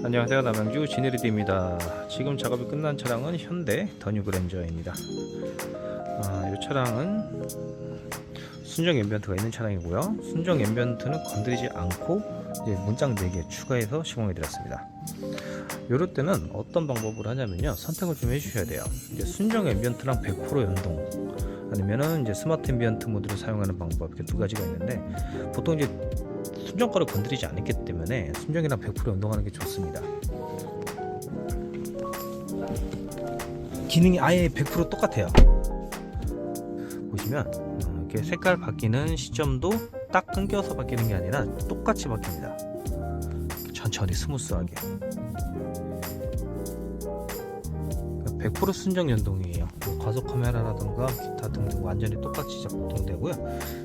안녕하세요. 남양주 지네리드입니다. 지금 작업이 끝난 차량은 현대 더뉴 그랜저입니다. 아, 이 차량은 순정 앰비언트가 있는 차량이고요. 순정 앰비언트는 건드리지 않고 문장 4개 추가해서 시공해 드렸습니다. 요럴 때는 어떤 방법을 하냐면요. 선택을 좀 해주셔야 돼요. 이제 순정 앰비언트랑 100% 연동 아니면은 이제 스마트 앰비언트 모드를 사용하는 방법 이렇게 두 가지가 있는데 보통 이제 순정 거를 건드리지 않기 때문에 순정이랑 100% 연동하는 게 좋습니다. 기능이 아예 100% 똑같아요. 보시면 어, 이렇게 색깔 바뀌는 시점도 딱 끊겨서 바뀌는 게 아니라 똑같이 바뀝니다. 천천히 스무스하게. 100% 순정 연동이에요. 뭐 과속 카메라라든가 기타 등등 완전히 똑같이 작동되고요.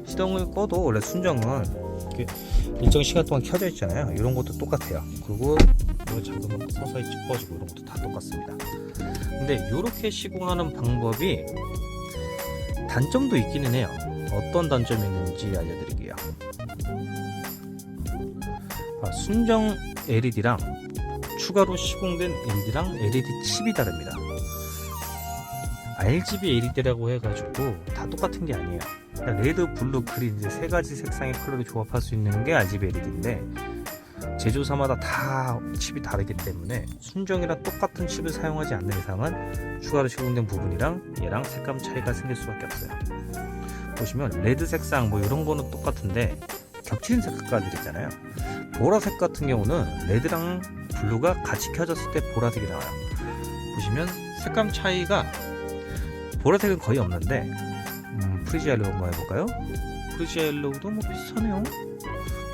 시동을 꺼도 원래 순정은 이렇게 일정 시간 동안 켜져 있잖아요. 이런 것도 똑같아요. 그리고 이거 잠깐만 서서히 꺼지고 이런 것도 다 똑같습니다. 근데 이렇게 시공하는 방법이 단점도 있기는 해요. 어떤 단점이 있는지 알려드릴게요. 아, 순정 LED랑 추가로 시공된 LED랑 LED 칩이 다릅니다. RGB LED라고 해가지고 다 똑같은 게 아니에요. 레드, 블루, 그린 이제 세 가지 색상의 컬러를 조합할 수 있는 게 RGB LED인데 제조사마다 다 칩이 다르기 때문에 순정이랑 똑같은 칩을 사용하지 않는 이상은 추가로 시공된 부분이랑 얘랑 색감 차이가 생길 수밖에 없어요. 보시면 레드 색상 뭐 이런 거는 똑같은데 겹치는 색깔들 있잖아요. 보라색 같은 경우는 레드랑 블루가 같이 켜졌을 때 보라색이 나와요. 보시면 색감 차이가 보라색은 거의 없는데 음, 프리지엘로 한번 해볼까요? 프리지엘로도 뭐 비슷하네요.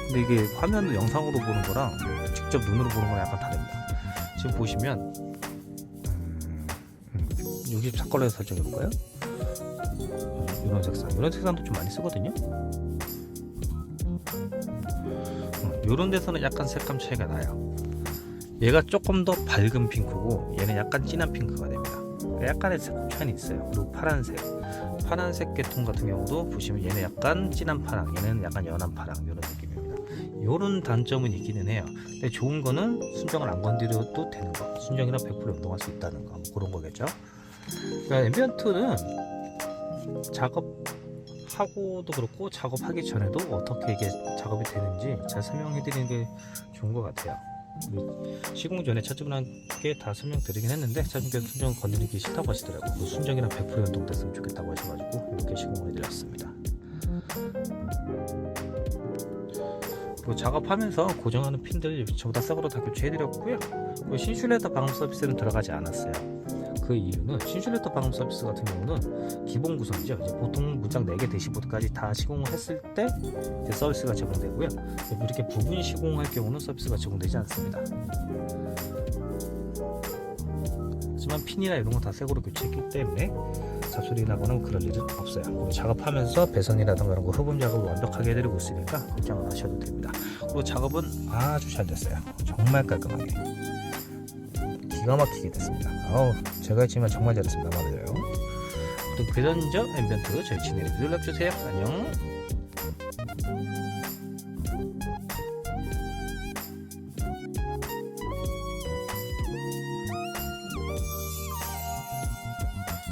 근데 이게 화면으로 영상으로 보는 거랑 직접 눈으로 보는 거랑 약간 다릅니다. 지금 보시면 음, 음, 64걸로 해서 설정해볼까요? 음, 이런 색상, 이런 색상도 좀 많이 쓰거든요. 이런 데서는 약간 색감 차이가 나요. 얘가 조금 더 밝은 핑크고 얘는 약간 진한 핑크가 됩니다. 약간의 색감 차이는 있어요. 그리고 파란색, 파란색 계통 같은 경우도 보시면 얘는 약간 진한 파랑, 얘는 약간 연한 파랑 이런 느낌입니다. 이런 단점은 있기는 해요. 근데 좋은 거는 순정을 안 건드려도 되는 거, 순정이랑 100% 연동할 수 있다는 거, 뭐 그런 거겠죠. 그러니까 앰비언트는 작업하고도 그렇고 작업하기 전에도 어떻게 이게 작업이 되는지 잘 설명해 드리는 게 좋은 것 같아요. 시공 전에 차주분께 다 설명드리긴 했는데 차주분께서 순정 건드리기 싫다고 하시더라고요. 그 순정이랑 100% 연동됐으면 좋겠다고 하셔가지고 이렇게 시공을 해드렸습니다. 그리고 작업하면서 고정하는 핀들 저보다 싹으로 다 교체해드렸고요. 그리고 신슐레터 방음 서비스는 들어가지 않았어요. 그 이유는 신슐레터 방음 서비스 같은 경우는 기본 구성이죠. 이제 보통 문장 4개 대시보드까지 다 시공을 했을 때 서비스가 제공되고요. 이렇게 부분 시공할 경우는 서비스가 제공되지 않습니다. 하지만 핀이나 이런 거 다 새거로 교체했기 때문에 잡소리 나거나 그럴 일은 없어요. 그리고 작업하면서 배선이라든가 이런 거 흡음 작업을 완벽하게 해드리고 있으니까 걱정 안 하셔도 됩니다. 그리고 작업은 아주 잘 됐어요. 정말 깔끔하게. 기가 막히게 됐습니다. 아우, 제가 했지만 정말 잘했습니다. 마음에 들어요. 또 그전저 앰비언트 저희 친구들 연락주세요. 안녕.